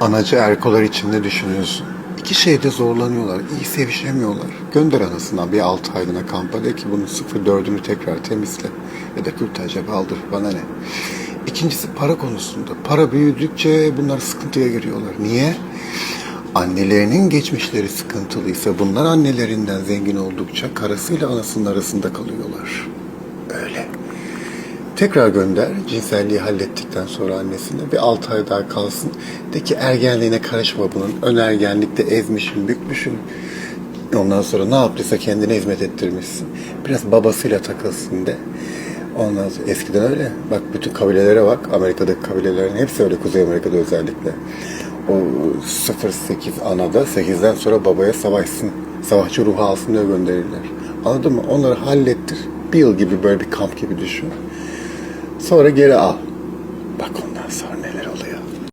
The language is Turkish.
Anacı erkolar için ne düşünüyorsun? İki şeyde zorlanıyorlar, iyi sevişemiyorlar. Gönder anasına bir altı aylığına kampa de ki bunun sıfır dördünü tekrar temizle. Ya da kürtaja kaldır, bana ne? İkincisi para konusunda. Para büyüdükçe bunlar sıkıntıya giriyorlar. Niye? Annelerinin geçmişleri sıkıntılıysa bunlar annelerinden zengin oldukça karısıyla anasının arasında kalıyorlar. Tekrar gönder. Cinselliği hallettikten sonra annesine bir 6 ay daha kalsın. De ki ergenliğine karışma bunun. Ön ergenlikte ezmişim, bükmüşüm. Ondan sonra ne yaptıysa kendine hizmet ettirmişsin. Biraz babasıyla takılsın de. Ondan sonra eskiden öyle. Bak bütün kabilelere bak. Amerika'daki kabilelerin hepsi öyle. Kuzey Amerika'da özellikle. O 08 anada 8'den sonra babaya savaşsın. Savaşçı ruhu alsın diye gönderirler. Anladın mı? Onları hallettir. Bir yıl gibi böyle bir kamp gibi düşün. Sonra geri al. Bak ondan sonra neler oluyor.